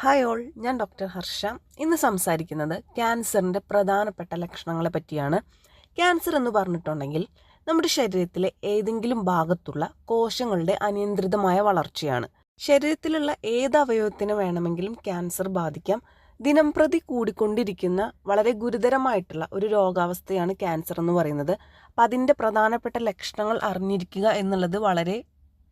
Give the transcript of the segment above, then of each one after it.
Hi all ഞാൻ doctor Harsha. ഇന്ന് സംസാരിക്കുന്നത് ക്യാൻസറിന്റെ പ്രധാനപ്പെട്ട ലക്ഷണങ്ങളെ പറ്റിയാണ്. ക്യാൻസർ എന്ന് പറഞ്ഞിട്ടുണ്ടെങ്കിൽ നമ്മുടെ ശരീരത്തിലെ ഏതെങ്കിലും ഭാഗത്തുള്ള കോശങ്ങളുടെ അനിയന്ത്രിതമായ വളർച്ചയാണ്. ശരീരത്തിലുള്ള ഏത് അവയവത്തിന് വേണമെങ്കിലും ക്യാൻസർ ബാധിക്കാം. ദിനം പ്രതി കൂടിക്കൊണ്ടിരിക്കുന്ന വളരെ ഗുരുതരമായിട്ടുള്ള ഒരു രോഗാവസ്ഥയാണ് ക്യാൻസർ എന്ന് പറയുന്നത്. അപ്പം അതിന്റെ പ്രധാനപ്പെട്ട ലക്ഷണങ്ങൾ അറിഞ്ഞിരിക്കുക എന്നുള്ളത് വളരെ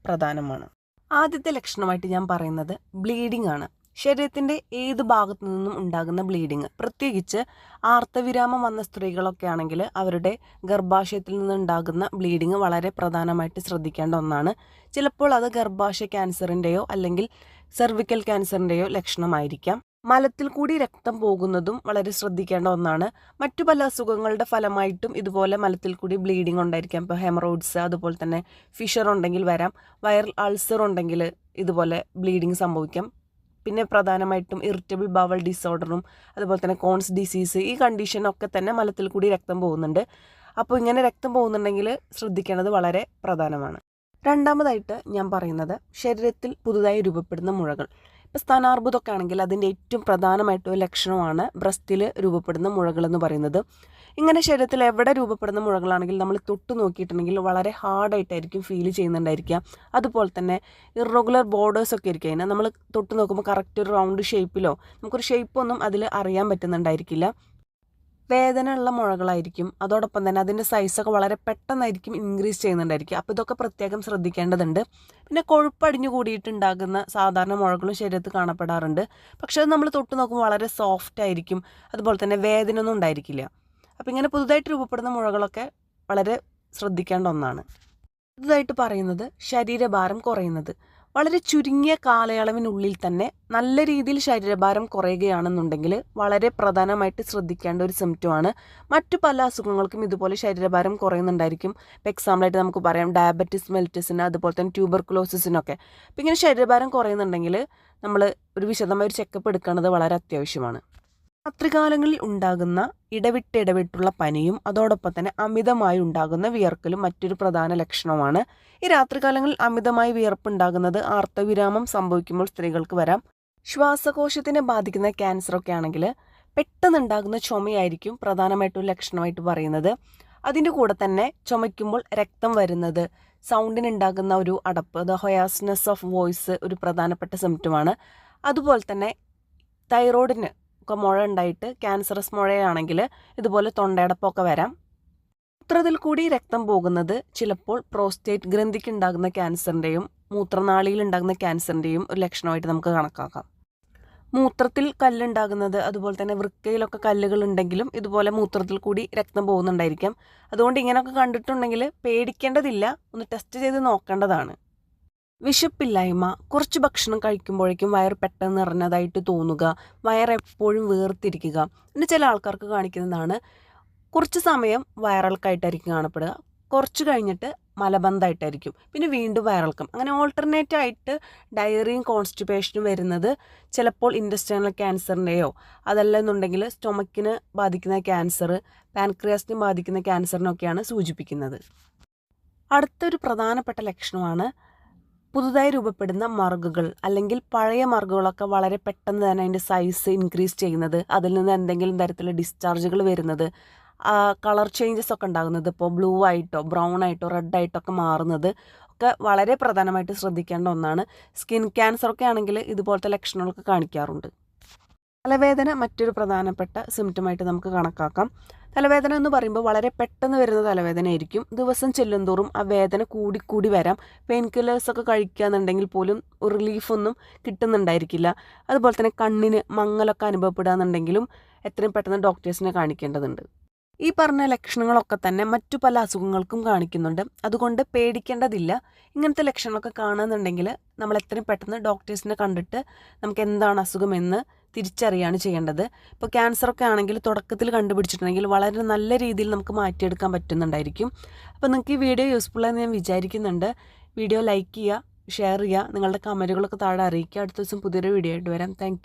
പ്രധാനമാണ്. ആദ്യത്തെ ലക്ഷണമായിട്ട് ഞാൻ പറയുന്നത് ബ്ലീഡിംഗ് ആണ്. ശരീരത്തിന്റെ ഏത് ഭാഗത്തു നിന്നും ഉണ്ടാകുന്ന ബ്ലീഡിങ് പ്രത്യേകിച്ച് ആർത്തവിരാമം വന്ന സ്ത്രീകളൊക്കെ ആണെങ്കിൽ അവരുടെ ഗർഭാശയത്തിൽ നിന്നുണ്ടാകുന്ന ബ്ലീഡിങ് വളരെ പ്രധാനമായിട്ട് ശ്രദ്ധിക്കേണ്ട ഒന്നാണ്. ചിലപ്പോൾ അത് ഗർഭാശയ ക്യാൻസറിന്റെയോ അല്ലെങ്കിൽ സെർവിക്കൽ ക്യാൻസറിന്റെയോ ലക്ഷണമായിരിക്കാം. മലത്തിൽ കൂടി രക്തം പോകുന്നതും വളരെ ശ്രദ്ധിക്കേണ്ട ഒന്നാണ്. മറ്റു പല അസുഖങ്ങളുടെ ഫലമായിട്ടും ഇതുപോലെ മലത്തിൽ കൂടി ബ്ലീഡിംഗ് ഉണ്ടായിരിക്കാം. ഇപ്പോൾ ഹെമറോയിഡ്സ് അതുപോലെ തന്നെ ഫിഷർ ഉണ്ടെങ്കിൽ വരാം. വൈറൽ അൾസർ ഉണ്ടെങ്കിൽ ഇതുപോലെ ബ്ലീഡിങ് സംഭവിക്കാം. പിന്നെ പ്രധാനമായിട്ടും ഇറിറ്റബിൾ ബവൽ ഡിസോർഡറും അതുപോലെ തന്നെ കോൺസ് ഡിസീസ് ഈ കണ്ടീഷനൊക്കെ തന്നെ മലത്തിൽ കൂടി രക്തം പോകുന്നുണ്ട്. അപ്പോൾ ഇങ്ങനെ രക്തം പോകുന്നുണ്ടെങ്കിൽ ശ്രദ്ധിക്കേണ്ടത് വളരെ പ്രധാനമാണ്. രണ്ടാമതായിട്ട് ഞാൻ പറയുന്നത് ശരീരത്തിൽ പുതുതായി രൂപപ്പെടുന്ന മുഴകൾ. ഇപ്പോൾ സ്ഥാനാർബുദമൊക്കെ ആണെങ്കിൽ അതിന്റെ ഏറ്റവും പ്രധാനമായിട്ടൊരു ലക്ഷണമാണ് ബ്രസ്റ്റിൽ രൂപപ്പെടുന്ന മുഴകൾ എന്ന് പറയുന്നത്. ഇങ്ങനെ ശരീരത്തിൽ എവിടെ രൂപപ്പെടുന്ന മുഴകളാണെങ്കിൽ നമ്മൾ തൊട്ട് നോക്കിയിട്ടുണ്ടെങ്കിൽ വളരെ ഹാർഡായിട്ടായിരിക്കും ഫീൽ ചെയ്യുന്നുണ്ടായിരിക്കുക. അതുപോലെ തന്നെ ഇറഗുലർ ബോർഡേഴ്സ് ഒക്കെ ആയിരിക്കും അതിനെ നമ്മൾ തൊട്ട് നോക്കുമ്പോൾ കറക്റ്റ് ഒരു റൗണ്ട് ഷേപ്പിലോ നമുക്കൊരു ഷേപ്പൊന്നും അതിൽ അറിയാൻ പറ്റുന്നുണ്ടായിരിക്കില്ല. വേദനയുള്ള മുഴകളായിരിക്കും. അതോടൊപ്പം തന്നെ അതിന്റെ സൈസൊക്കെ വളരെ പെട്ടെന്നായിരിക്കും ഇൻക്രീസ് ചെയ്യുന്നുണ്ടായിരിക്കും അപ്പോൾ ഇതൊക്കെ പ്രത്യേകം ശ്രദ്ധിക്കേണ്ടതുണ്ട്. പിന്നെ കൊഴുപ്പടിഞ്ഞു കൂടിയിട്ടുണ്ടാകുന്ന സാധാരണ മുഴകളും ശരീരത്ത് കാണപ്പെടാറുണ്ട്. പക്ഷേ അത് നമ്മൾ തൊട്ട് നോക്കുമ്പോൾ വളരെ സോഫ്റ്റ് ആയിരിക്കും. അതുപോലെ തന്നെ വേദന ഒന്നും ഉണ്ടായിരിക്കില്ല. അപ്പോൾ ഇങ്ങനെ പുതുതായിട്ട് രൂപപ്പെടുന്ന മുഴകളൊക്കെ വളരെ ശ്രദ്ധിക്കേണ്ട ഒന്നാണ്. പുതുതായിട്ട് പറയുന്നത് ശരീരഭാരം കുറയുന്നത്. വളരെ ചുരുങ്ങിയ കാലയളവിനുള്ളിൽ തന്നെ നല്ല രീതിയിൽ ശരീരഭാരം കുറയുകയാണെന്നുണ്ടെങ്കിൽ വളരെ പ്രധാനമായിട്ട് ശ്രദ്ധിക്കേണ്ട ഒരു സിംറ്റമാണ് മറ്റു പല അസുഖങ്ങൾക്കും ഇതുപോലെ ശരീരഭാരം കുറയുന്നുണ്ടായിരിക്കും. ഇപ്പോൾ എക്സാമ്പിളായിട്ട് നമുക്ക് പറയാം ഡയബറ്റിസ് മെലിറ്റസിന് അതുപോലെ തന്നെ ട്യൂബർക്കുലോസിസിനൊക്കെ അപ്പോൾ ഇങ്ങനെ ശരീരഭാരം കുറയുന്നുണ്ടെങ്കിൽ നമ്മൾ ഒരു വിശദമായ ഒരു ചെക്കപ്പ് എടുക്കേണ്ടത് വളരെ അത്യാവശ്യമാണ്. രാത്രികാലങ്ങളിൽ ഉണ്ടാകുന്ന ഇടവിട്ടിടവിട്ടുള്ള പനിയും അതോടൊപ്പം തന്നെ അമിതമായി ഉണ്ടാകുന്ന വിയർക്കലും മറ്റൊരു പ്രധാന ലക്ഷണമാണ് ഈ രാത്രികാലങ്ങളിൽ അമിതമായി വിയർപ്പുണ്ടാകുന്നത് ആർത്തവിരാമം സംഭവിക്കുമ്പോൾ സ്ത്രീകൾക്ക് വരാം. ശ്വാസകോശത്തിനെ ബാധിക്കുന്ന ക്യാൻസറൊക്കെ ആണെങ്കിൽ പെട്ടെന്നുണ്ടാകുന്ന ചുമയായിരിക്കും പ്രധാനമായിട്ടും ലക്ഷണമായിട്ട് പറയുന്നത്. അതിന്റെ കൂടെ തന്നെ ചുമയ്ക്കുമ്പോൾ രക്തം വരുന്നത് സൗണ്ടിനുണ്ടാകുന്ന ഒരു അടപ്പ് ദ ഹൊയാസ്നെസ് ഓഫ് വോയിസ് ഒരു പ്രധാനപ്പെട്ട സിംറ്റമാണ് അതുപോലെ തന്നെ തൈറോയിഡിന് ഒക്കെ മുഴ ഉണ്ടായിട്ട് ക്യാൻസറസ് മുഴയാണെങ്കിൽ ഇതുപോലെ തൊണ്ടയടപ്പൊക്കെ വരാം. മൂത്രത്തിൽ കൂടി രക്തം പോകുന്നത് ചിലപ്പോൾ പ്രോസ്റ്റേറ്റ് ഗ്രന്ഥിക്ക് ഉണ്ടാകുന്ന ക്യാൻസറിന്റെയും മൂത്രനാളിയിൽ ഉണ്ടാകുന്ന ക്യാൻസറിന്റെയും ഒരു ലക്ഷണമായിട്ട് നമുക്ക് കണക്കാക്കാം. മൂത്രത്തിൽ കല്ലുണ്ടാകുന്നത് അതുപോലെ തന്നെ വൃക്കയിലൊക്കെ കല്ലുകൾ ഉണ്ടെങ്കിലും ഇതുപോലെ മൂത്രത്തിൽ കൂടി രക്തം പോകുന്നുണ്ടായിരിക്കാം. അതുകൊണ്ട് ഇങ്ങനെയൊക്കെ കണ്ടിട്ടുണ്ടെങ്കിൽ പേടിക്കേണ്ടതില്ല. ഒന്ന് ടെസ്റ്റ് ചെയ്ത് നോക്കേണ്ടതാണ്. വിശപ്പില്ലായ്മ കുറച്ച് ഭക്ഷണം കഴിക്കുമ്പോഴേക്കും വയർ പെട്ടെന്ന് നിറഞ്ഞതായിട്ട് തോന്നുക വയർ എപ്പോഴും വേർതിരിക്കുക. പിന്നെ ചില ആൾക്കാർക്ക് കാണിക്കുന്നതാണ് കുറച്ച് സമയം വയറിളക്കായിട്ടായിരിക്കും കാണപ്പെടുക. കുറച്ച് കഴിഞ്ഞിട്ട് മലബന്ധമായിട്ടായിരിക്കും പിന്നെ വീണ്ടും വയറിളക്കം. അങ്ങനെ ഓൾട്ടർനേറ്റ് ആയിട്ട് ഡയറിയും കോൺസ്റ്റിപ്പേഷനും വരുന്നത് ചിലപ്പോൾ ഇൻഡസ്റ്റേണൽ ക്യാൻസറിന്റെയോ അതല്ല എന്നുണ്ടെങ്കിൽ സ്റ്റൊമക്കിന് ബാധിക്കുന്ന ക്യാൻസർ പാൻക്രിയാസിന് ബാധിക്കുന്ന ക്യാൻസറിനൊക്കെയാണ് സൂചിപ്പിക്കുന്നത്. അടുത്തൊരു പ്രധാനപ്പെട്ട ലക്ഷണമാണ് പുതുതായി രൂപപ്പെടുന്ന മറുകുകൾ അല്ലെങ്കിൽ പഴയ മാർഗുകളൊക്കെ വളരെ പെട്ടെന്ന് തന്നെ അതിന്റെ സൈസ് ഇൻക്രീസ് ചെയ്യുന്നത് അതിൽ നിന്ന് എന്തെങ്കിലും തരത്തിലുള്ള ഡിസ്ചാർജുകൾ വരുന്നത് കളർ ചേഞ്ചസ് ഒക്കെ ഉണ്ടാകുന്നത് ഇപ്പോൾ ബ്ലൂ ആയിട്ടോ ബ്രൗൺ ആയിട്ടോ റെഡ് ആയിട്ടോ ഒക്കെ മാറുന്നത് ഒക്കെ വളരെ പ്രധാനമായിട്ട് ശ്രദ്ധിക്കേണ്ട ഒന്നാണ്. സ്കിൻ ക്യാൻസർ ഒക്കെ ആണെങ്കിൽ ഇതുപോലത്തെ ലക്ഷണങ്ങളൊക്കെ കാണിക്കാറുണ്ട്. തലവേദന മറ്റൊരു പ്രധാനപ്പെട്ട സിംറ്റമായിട്ട് നമുക്ക് കണക്കാക്കാം. തലവേദന എന്ന് പറയുമ്പോൾ വളരെ പെട്ടെന്ന് വരുന്ന തലവേദനയായിരിക്കും. ദിവസം ചെല്ലുന്തോറും ആ വേദന കൂടിക്കൂടി വരാം. പെയിൻ കില്ലേഴ്സ് ഒക്കെ കഴിക്കുകയെന്നുണ്ടെങ്കിൽ പോലും റിലീഫൊന്നും കിട്ടുന്നുണ്ടായിരിക്കില്ല. അതുപോലെ തന്നെ കണ്ണിന് മങ്ങലൊക്കെ അനുഭവപ്പെടുകയെന്നുണ്ടെങ്കിലും എത്രയും പെട്ടെന്ന് ഡോക്ടേഴ്സിനെ കാണിക്കേണ്ടതുണ്ട്. ഈ പറഞ്ഞ ലക്ഷണങ്ങളൊക്കെ തന്നെ മറ്റു പല അസുഖങ്ങൾക്കും കാണിക്കുന്നുണ്ട്. അതുകൊണ്ട് പേടിക്കേണ്ടതില്ല. ഇങ്ങനത്തെ ലക്ഷണങ്ങളൊക്കെ കാണുന്നുണ്ടെങ്കിൽ നമ്മൾ എത്രയും പെട്ടെന്ന് ഡോക്ടേഴ്സിനെ കണ്ടിട്ട് നമുക്ക് എന്താണ് അസുഖമെന്ന് തിരിച്ചറിയാണ് ചെയ്യേണ്ടത്. ഇപ്പോൾ ക്യാൻസറൊക്കെ ആണെങ്കിൽ തുടക്കത്തിൽ കണ്ടുപിടിച്ചിട്ടുണ്ടെങ്കിൽ വളരെ നല്ല രീതിയിൽ നമുക്ക് മാറ്റിയെടുക്കാൻ പറ്റുന്നുണ്ടായിരിക്കും. അപ്പോൾ നിങ്ങൾക്ക് ഈ വീഡിയോ യൂസ്ഫുൾ ആണെന്ന് ഞാൻ വിചാരിക്കുന്നുണ്ട്. വീഡിയോ ലൈക്ക് ചെയ്യുക ഷെയർ ചെയ്യുക നിങ്ങളുടെ കമന്റുകളൊക്കെ താഴെ അറിയിക്കുക. അടുത്ത ദിവസം പുതിയൊരു വീഡിയോ ആയിട്ട് വരാം. താങ്ക്